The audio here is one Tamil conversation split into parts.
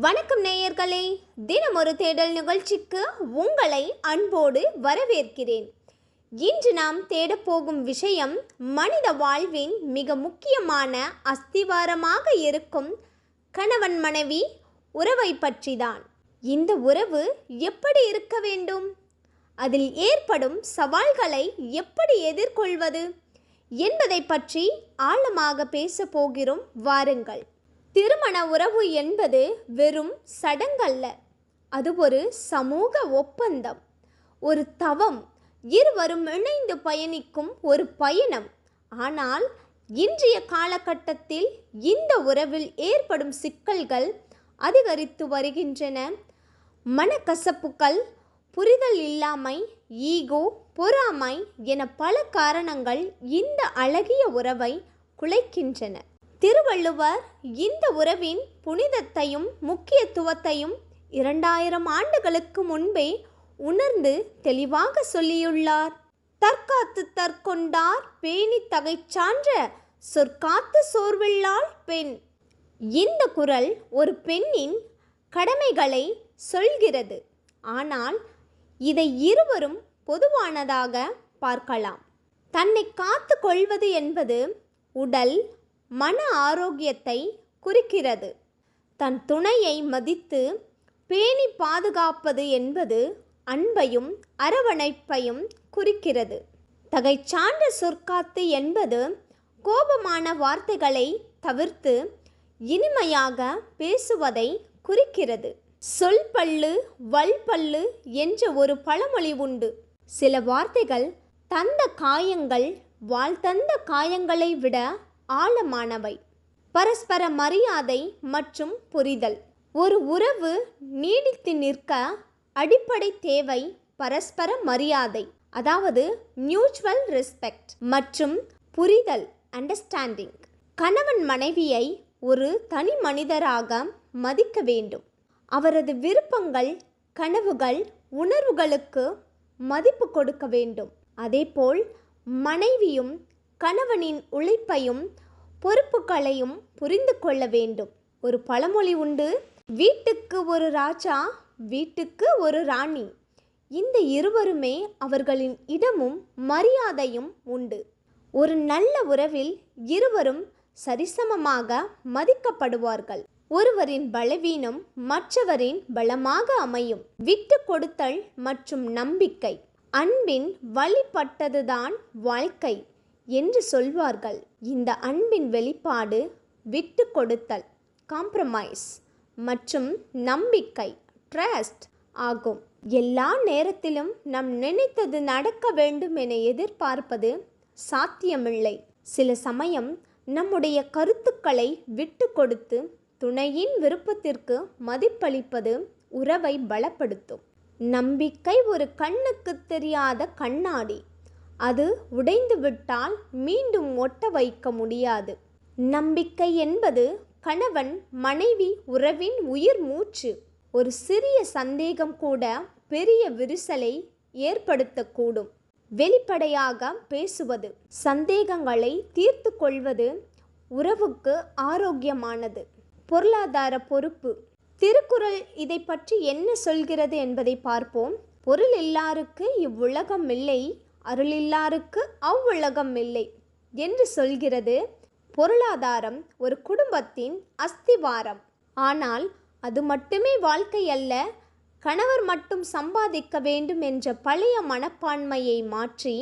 வணக்கம் நேயர்களே தினமொரு தேடல் நிகழ்ச்சிக்கு உங்களை அன்போடு வரவேற்கிறேன். இன்று நாம் தேடப்போகும் விஷயம் மனித வாழ்வின் மிக முக்கியமான அஸ்திவாரமாக இருக்கும் கணவன் மனைவி உறவை பற்றிதான். இந்த உறவு எப்படி இருக்க வேண்டும்? அதில் ஏற்படும் சவால்களை எப்படி எதிர்கொள்வது? என்பதை பற்றி ஆழமாக பேச போகிறோம் வாருங்கள். திருமண உறவு என்பது வெறும் சடங்கல்ல. அது ஒரு சமூக ஒப்பந்தம். ஒரு தவம். இருவரும் இணைந்து பயணிக்கும் ஒரு பயணம். ஆனால் இன்றைய காலகட்டத்தில் இந்த உறவில் ஏற்படும் சிக்கல்கள் அதிகரித்து வருகின்றன. மனக்கசப்புகள் புரிதல் இல்லாமை ஈகோ பொறாமை என பல காரணங்கள் இந்த அழகிய உறவை குலைக்கின்றன. திருவள்ளுவர் இந்த உறவின் புனிதத்தையும் முக்கியத்துவத்தையும் இரண்டாயிரம் ஆண்டுகளுக்கு முன்பே உணர்ந்து தெளிவாக சொல்லியுள்ளார். தற்காத்து தற்கொண்டார் பேணி தகைச்சான்ற சொற்காத்து சோர்வில்லாள் பெண். இந்த குரல் ஒரு பெண்ணின் கடமைகளை சொல்கிறது. ஆனால் இதை இருவரும் பொதுவானதாக பார்க்கலாம். தன்னை காத்து கொள்வது என்பது உடல் மன ஆரோக்கியத்தை குறிக்கிறது. தன் துணையை மதித்து பேணி பாதுகாப்பது என்பது அன்பையும் அரவணைப்பையும் குறிக்கிறது. தகைச்சான்ற சொற்காத்து என்பது கோபமான வார்த்தைகளை தவிர்த்து இனிமையாக பேசுவதை குறிக்கிறது. சொல் பல்லு வல் பல்லு என்ற ஒரு பழமொழி உண்டு. சில வார்த்தைகள் தந்த காயங்கள் வாழ்த்தந்த காயங்களை விட ஆழமானவை. பரஸ்பர மரியாதை மற்றும் புரிதல். ஒரு உறவு நீடித்து நிற்க அடிப்படை தேவை பரஸ்பர மரியாதை அதாவது மியூச்சுவல் ரெஸ்பெக்ட் மற்றும் புரிதல் அண்டர்ஸ்டாண்டிங் கணவன் மனைவியை ஒரு தனி மனிதராக மதிக்க வேண்டும். அவரது விருப்பங்கள் கனவுகள் உணர்வுகளுக்கு மதிப்பு கொடுக்க வேண்டும். அதேபோல் மனைவியும் கணவனின் உழைப்பையும் பொறுப்புகளையும் புரிந்து கொள்ள வேண்டும். ஒரு பழமொழி உண்டு வீட்டுக்கு ஒரு ராஜா வீட்டுக்கு ஒரு ராணி. இந்த இருவருமே அவர்களின் இடமும் மரியாதையும் உண்டு. ஒரு நல்ல உறவில் இருவரும் சரிசமமாக மதிக்கப்படுவார்கள். ஒருவரின் பலவீனம் மற்றவரின் பலமாக அமையும். விட்டு கொடுத்தல் மற்றும் நம்பிக்கை. அன்பின் வழிபட்டதுதான் வாழ்க்கை. என்று சொல்வார்கள். இந்த அன்பின் வெளிப்பாடு விட்டு கொடுத்தல் காம்ப்ரமைஸ் மற்றும் நம்பிக்கை ட்ரஸ்ட் ஆகும். எல்லா நேரத்திலும் நம் நினைத்தது நடக்க வேண்டும் என எதிர்பார்ப்பது சாத்தியமில்லை. சில சமயம் நம்முடைய கருத்துக்களை விட்டு கொடுத்து துணையின் விருப்பத்திற்கு மதிப்பளிப்பது உறவை பலப்படுத்தும். நம்பிக்கை ஒரு கண்ணுக்கு தெரியாத கண்ணாடி. அது உடைந்துவிட்டால் மீண்டும் ஒட்ட வைக்க முடியாது. நம்பிக்கை என்பது கணவன் மனைவி உறவின் உயிர் மூச்சு. ஒரு சிறிய சந்தேகம் கூட பெரிய விரிசலை ஏற்படுத்தக்கூடும். வெளிப்படையாக பேசுவது சந்தேகங்களை தீர்த்து கொள்வது உறவுக்கு ஆரோக்கியமானது. பொருளாதார பொறுப்பு. திருக்குறள் இதை பற்றி என்ன சொல்கிறது என்பதை பார்ப்போம். பொருள் எல்லாருக்கு இவ்வுலகம் இல்லை அருளில்லாருக்கு அவ்வுலகம் இல்லை என்று சொல்கிறது பொருளாதாரம் ஒரு குடும்பத்தின் அஸ்திவாரம். ஆனால் அது மட்டுமே வாழ்க்கை அல்ல கணவர் மட்டும் சம்பாதிக்க வேண்டும் என்ற பழைய மனப்பான்மையை மாற்றி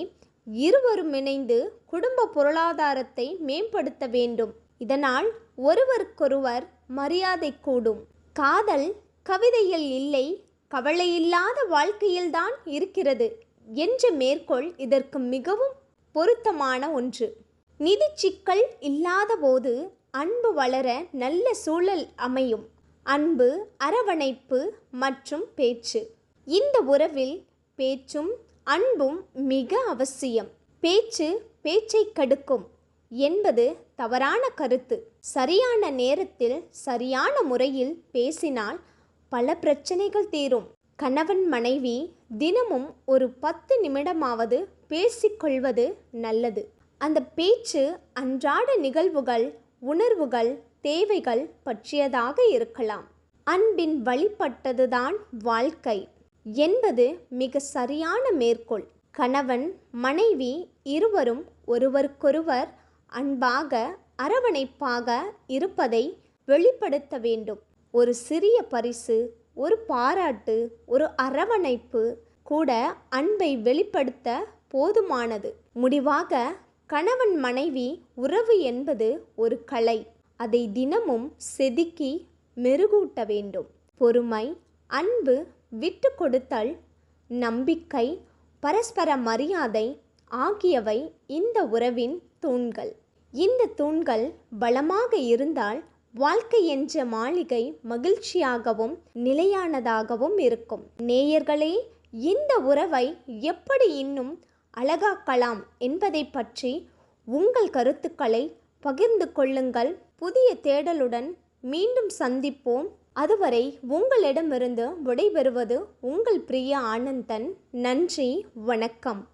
இருவரும் இணைந்து குடும்ப பொருளாதாரத்தை மேம்படுத்த வேண்டும். இதனால் ஒருவருக்கொருவர் மரியாதை கூடும். காதல் கவிதையில் இல்லை கவலையில்லாத வாழ்க்கையில்தான் இருக்கிறது. என்ற மேற்கோள் இதற்கு மிகவும் பொருத்தமான ஒன்று. நிதி சிக்கல் இல்லாத போது அன்பு வளர நல்ல சூழல் அமையும். அன்பு அரவணைப்பு மற்றும் பேச்சு. இந்த உறவில் பேச்சும் அன்பும் மிக அவசியம். பேச்சு பேச்சை கடுக்கும் என்பது தவறான கருத்து. சரியான நேரத்தில் சரியான முறையில் பேசினால் பல பிரச்சனைகள் தீரும். கணவன் மனைவி தினமும் ஒரு பத்து நிமிடமாவது பேசிக்கொள்வது நல்லது. அந்த பேச்சு அன்றாட நிகழ்வுகள் உணர்வுகள் தேவைகள் பற்றியதாக இருக்கலாம். அன்பின் வழிபட்டதுதான் வாழ்க்கை என்பது மிக சரியான மேற்கோள். கணவன் மனைவி இருவரும் ஒருவருக்கொருவர் அன்பாக அரவணைப்பாக இருப்பதை வெளிப்படுத்த வேண்டும். ஒரு சிறிய பரிசு ஒரு பாராட்டு ஒரு அரவணைப்பு கூட அன்பை வெளிப்படுத்த போதுமானது. முடிவாக கணவன் மனைவி உறவு என்பது ஒரு கலை. அதை தினமும் செதுக்கி மெருகூட்ட வேண்டும். பொறுமை அன்பு விட்டு கொடுத்தல் நம்பிக்கை பரஸ்பர மரியாதை ஆகியவை இந்த உறவின் தூண்கள். இந்த தூண்கள் பலமாக இருந்தால் வாழ்க்கை என்ற மாளிகை மகிழ்ச்சியாகவும் நிலையானதாகவும் இருக்கும். நேயர்களே இந்த உறவை எப்படி இன்னும் அழகாக்கலாம் என்பதை பற்றி உங்கள் கருத்துக்களை பகிர்ந்து கொள்ளுங்கள். புதிய தேடலுடன் மீண்டும் சந்திப்போம். அதுவரை உங்களிடமிருந்து விடைபெறுவது உங்கள் பிரிய ஆனந்தன். நன்றி வணக்கம்.